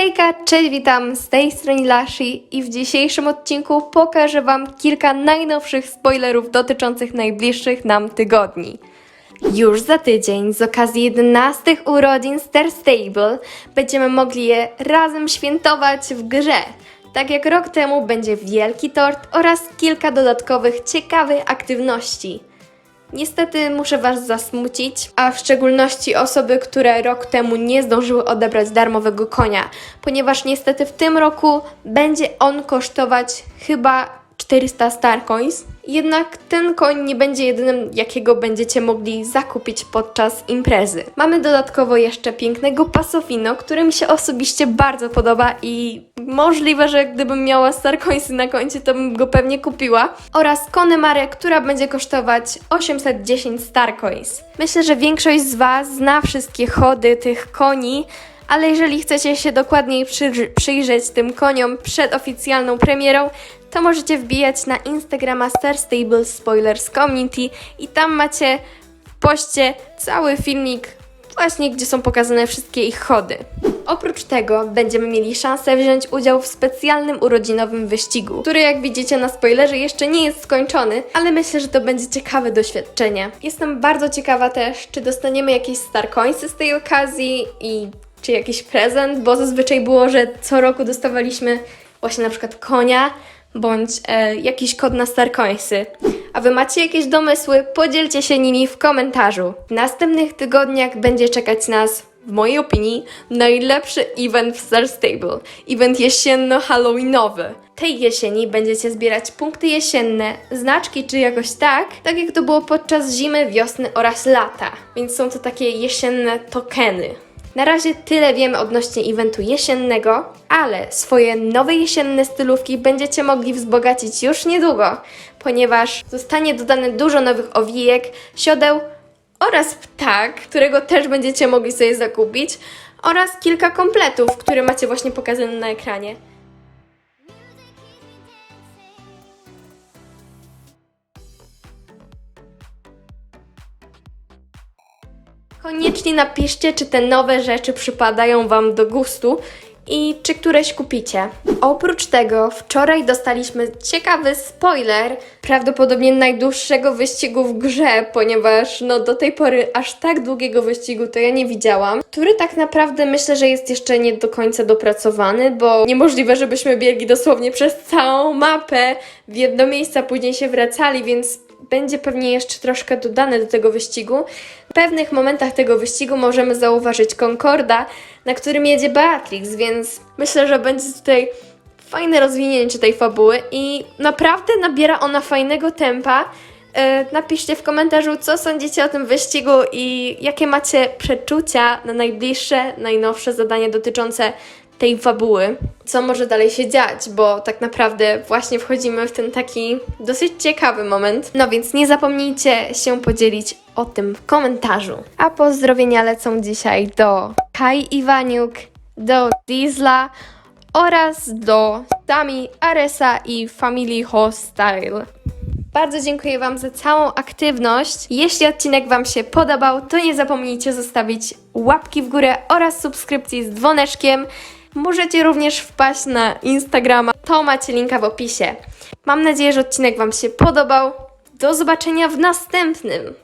Hejka, cześć, witam, z tej strony Lashi i w dzisiejszym odcinku pokażę Wam kilka najnowszych spoilerów dotyczących najbliższych nam tygodni. Już za tydzień, z okazji 11 urodzin Star Stable, będziemy mogli je razem świętować w grze. Tak jak rok temu będzie wielki tort oraz kilka dodatkowych ciekawych aktywności. Niestety muszę Was zasmucić, a w szczególności osoby, które rok temu nie zdążyły odebrać darmowego konia, ponieważ niestety w tym roku będzie on kosztować chyba 400 Star Coins. Jednak ten koń nie będzie jedynym, jakiego będziecie mogli zakupić podczas imprezy. Mamy dodatkowo jeszcze pięknego Pasofino, który mi się osobiście bardzo podoba i możliwe, że gdybym miała Star Coinsy na koncie, to bym go pewnie kupiła. Oraz Konemarę, która będzie kosztować 810 Star Coins. Myślę, że większość z Was zna wszystkie chody tych koni, ale jeżeli chcecie się dokładniej przyjrzeć tym koniom przed oficjalną premierą, to możecie wbijać na Instagrama Star Stable Spoilers Community i tam macie w poście cały filmik właśnie, gdzie są pokazane wszystkie ich chody. Oprócz tego będziemy mieli szansę wziąć udział w specjalnym urodzinowym wyścigu, który jak widzicie na spoilerze jeszcze nie jest skończony, ale myślę, że to będzie ciekawe doświadczenie. Jestem bardzo ciekawa też, czy dostaniemy jakieś Star Coinsy z tej okazji i czy jakiś prezent, bo zazwyczaj było, że co roku dostawaliśmy właśnie na przykład konia bądź e, jakiś kod na Star Coinsy. A Wy macie jakieś domysły? Podzielcie się nimi w komentarzu. W następnych tygodniach będzie czekać nas, w mojej opinii, najlepszy event w Star Stable. Event jesienno-halloweenowy. Tej jesieni będziecie zbierać punkty jesienne, znaczki czy jakoś tak, tak jak to było podczas zimy, wiosny oraz lata. Więc są to takie jesienne tokeny. Na razie tyle wiemy odnośnie eventu jesiennego, ale swoje nowe jesienne stylówki będziecie mogli wzbogacić już niedługo, ponieważ zostanie dodane dużo nowych owijek, siodeł oraz ptak, którego też będziecie mogli sobie zakupić, oraz kilka kompletów, które macie właśnie pokazane na ekranie. Koniecznie napiszcie, czy te nowe rzeczy przypadają Wam do gustu i czy któreś kupicie. Oprócz tego, wczoraj dostaliśmy ciekawy spoiler, prawdopodobnie najdłuższego wyścigu w grze, ponieważ no do tej pory aż tak długiego wyścigu to ja nie widziałam, który tak naprawdę myślę, że jest jeszcze nie do końca dopracowany, bo niemożliwe, żebyśmy biegli dosłownie przez całą mapę w jedno miejsce, a później się wracali, więc będzie pewnie jeszcze troszkę dodane do tego wyścigu. W pewnych momentach tego wyścigu możemy zauważyć Concorda, na którym jedzie Beatrix, więc myślę, że będzie tutaj fajne rozwinięcie tej fabuły i naprawdę nabiera ona fajnego tempa. E, Napiszcie w komentarzu, co sądzicie o tym wyścigu i jakie macie przeczucia na najbliższe, najnowsze zadanie dotyczące tej fabuły. Co może dalej się dziać, bo tak naprawdę właśnie wchodzimy w ten taki dosyć ciekawy moment. No więc nie zapomnijcie się podzielić o tym w komentarzu. A pozdrowienia lecą dzisiaj do Kai Iwaniuk, do Diesla oraz do Tami, Aresa i Family Hostile. Bardzo dziękuję Wam za całą aktywność. Jeśli odcinek Wam się podobał, to nie zapomnijcie zostawić łapki w górę oraz subskrypcji z dzwoneczkiem. Możecie również wpaść na Instagrama, to macie linka w opisie. Mam nadzieję, że odcinek Wam się podobał. Do zobaczenia w następnym!